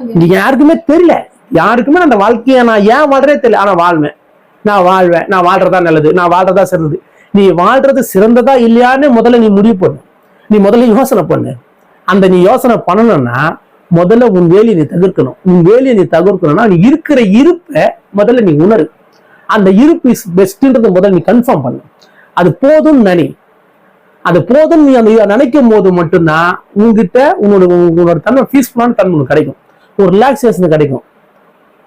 இங்க யாருக்குமே தெரியல. யாருக்குமே அந்த வாழ்க்கையை நான் ஏன் வாழ்றே தெரியல. ஆனா வாழ்வேன். நான் வாழ்வேன். நான் வாழ்றதா நல்லது. நான் வாழ்றதா சிறந்தது. நீ வாழ்றது சிறந்ததா இல்லையான்னு முதல்ல நீ முடிவு பண்ணு. நீ முதல்ல யோசனை பண்ணு. அந்த நீ யோசனை பண்ணணும்னா முதல்ல உன் வேலையை நீ தவிர்க்கணும். உன் வேலையை நீ தவிர்க்கணும்னா நீ இருக்கிற இருப்பை முதல்ல நீ உணரு. அந்த இருப்பு இஸ் பெஸ்ட்ன்றத முதல்ல நீ கன்ஃபார்ம் பண்ணு. அது போதும் நனி. அது போதும் நீ அந்த நினைக்கும் போது மட்டும்தான் உங்ககிட்ட உன்னோட உன்னோட தன்மை பீஸ்ஃபுல்லான தன்மை உனக்கு கிடைக்கும். ஒரு ரிலாக்ஸேஷன் கிடைக்கும்.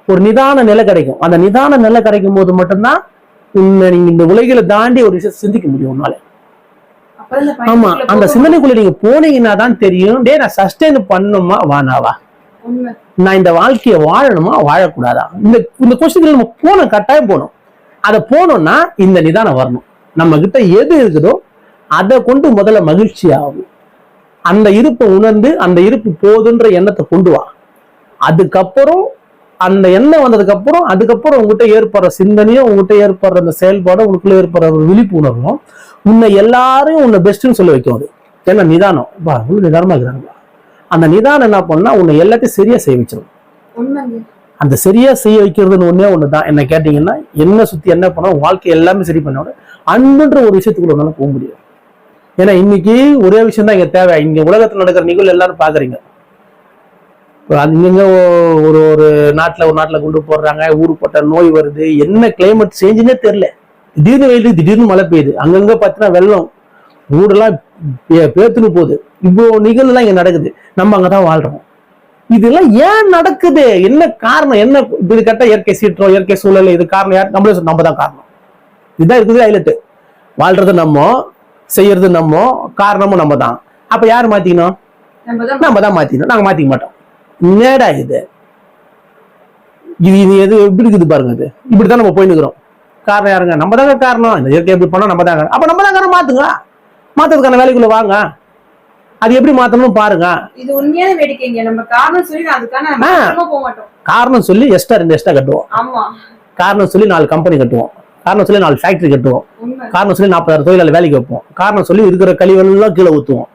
ஒரு நிதான நிலை கிடைக்கும். அந்த நிதான நிலை கிடைக்கும் போது மட்டும்தான் நீங்க இந்த உலகில தாண்டி ஒரு விஷயத்தை சிந்திக்க முடியும் உன்னால. ஆமா அந்த சிந்தனைக்குள்ள நீங்க போனீங்கன்னா தான் தெரியும். டே நான் சஸ்டைன் பண்ணுமா வானாவா நான் இந்த வாழ்க்கையை வாழணுமா வாழக்கூடாதா? இந்த இந்த கொஸ்டின்ல நம்ம போகணும் கட்டாயம் போகணும் அதை போனோம்னா இந்த நிதானம் வரணும். நம்ம கிட்ட எது இருக்குதோ அதை கொண்டு முதல்ல மகிழ்ச்சி ஆகும் அந்த இருப்பை உணர்ந்து அந்த இருப்பு போதுன்ற எண்ணத்தை கொண்டு வா. அதுக்கப்புறம் அந்த எண்ணம் வந்ததுக்கு அப்புறம் அதுக்கப்புறம் உங்ககிட்ட ஏற்படுற சிந்தனையும் உங்ககிட்ட ஏற்படுற அந்த செயல்பாடும் உனக்குள்ள ஏற்படுற ஒரு விழிப்புணர்வும் உன்னை எல்லாரையும் உன்னை பெஸ்ட்னு சொல்ல வைக்கும் அது. ஏன்னா நிதானம். பா இவ்வளவு நிதானமா இருக்கிறாங்க அந்த நிதானம் என்ன பண்ணா உன்னை எல்லாத்தையும் சரியா செய்ய வச்சிடும் அந்த சரியா செய்ய வைக்கிறதுன்னு ஒண்ணே ஒண்ணுதான். என்ன கேட்டீங்கன்னா என்ன சுத்தி என்ன பண்ணா வாழ்க்கை எல்லாமே சரி பண்ண விட அன்புன்ற ஒரு விஷயத்துக்குள்ள உன்னால போக முடியும் ஏன்னா இன்னைக்கு ஒரே விஷயம் தான் இங்க தேவை. இங்க உலகத்துல நடக்கிற நிகழ்வு எல்லாரும் பாக்குறீங்க அங்கங்க ஒரு ஒரு நாட்டுல ஒரு நாட்டுல கொண்டு போடுறாங்க ஊருப்பட்ட நோய் வருது. என்ன கிளைமேட் சேஞ்சுன்னே தெரியல. திடீர்னு வெயில் திடீர்னு மழை பெய்யுது. அங்கங்க பார்த்தீங்கன்னா வெள்ளம் ஊரெல்லாம் பேத்துன்னு போகுது. இவ்வளோ நிகழ்வுலாம் இங்க நடக்குது. நம்ம அங்கதான் வாழ்றோம். இதெல்லாம் ஏன் நடக்குது? என்ன காரணம்? என்ன இது கட்ட இயற்கை சீற்றம் இயற்கை சூழல் இது காரணம் யார் நம்மளே நம்ம தான் காரணம். இதுதான் இருக்குது ஹைலைட் வாழ்றது நம்ம செய்யறது நம்ம காரணமும் நம்ம தான். அப்ப யார் மாத்திக்கணும்? நம்ம தான் நம்ம தான் மாத்திக்கணும். நாங்க மாத்திக்க மாட்டோம். நேடா இது. இது இது எது எப்படி இருக்குது பாருங்க இது இப்படித்தான் நம்ம போய் நிக்கிறோம் காரணம் யாருங்க? நம்ம தாங்க காரணம். இந்த இயற்கை எப்படி பண்ணா நம்ம தாங்க அப்ப நம்ம தான் காரணம் மாத்துங்க. மாத்துறதுக்கான வேலைக்குள்ள வாங்க. அது எப்படி மாத்தணும் பாருங்க. இது உண்மையான வேடிக்கைங்க. நம்ம காரணம் சொல்லி அதுக்கான போக மாட்டோம். காரணம் சொல்லி எக்ஸ்ட்ரா ரெண்டு எக்ஸ்ட்ரா கட்டுவோம். ஆமா. காரணம் சொல்லி நாலு கம்பெனி கட்டுவோம். காரணம் சொல்லி நாலு ஃபேக்டரி கட்டுவோம். காரணம் சொல்லி நாற்பதாயிரம் தொழிலாளர் வேலைக்கு வைப்போம். காரணம் சொல்லி இருக்கிற கழிவெல்லாம் கீழே ஊற்றுவோம்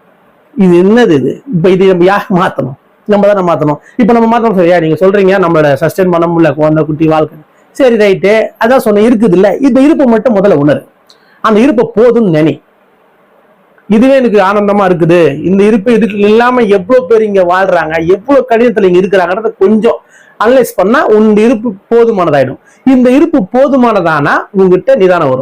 இது என்னது இது? இப்போ இது நம்ம யார் மாற்றணும் நம்ம தானே மாற்றணும் இப்போ நம்ம மாற்றணும் சரியா? நீங்க சொல்றீங்க நம்மளோட சஸ்டெயின் பண்ண முடியல குழந்தை குட்டி வாழ்க்கை. சரி ரைட்டு அதான் சொன்னேன் இருக்குது இல்லை இந்த இருப்பை மட்டும் முதல்ல உணரு. அந்த இருப்பை போதும்னு நினை. இதுவே எனக்கு ஆனந்தமா இருக்குது. இந்த இருப்பு இதுக்கு இல்லாம எவ்வளவு பேர் இங்க வாழ்றாங்க எவ்வளவு கடினத்துல இங்க இருக்கிறாங்கன்றத கொஞ்சம் அனலைஸ் பண்ணா உன் இருப்பு போதுமானதாயிடும். இந்த இருப்பு போதுமானதானா? உங்ககிட்ட நிதானம் வரும்.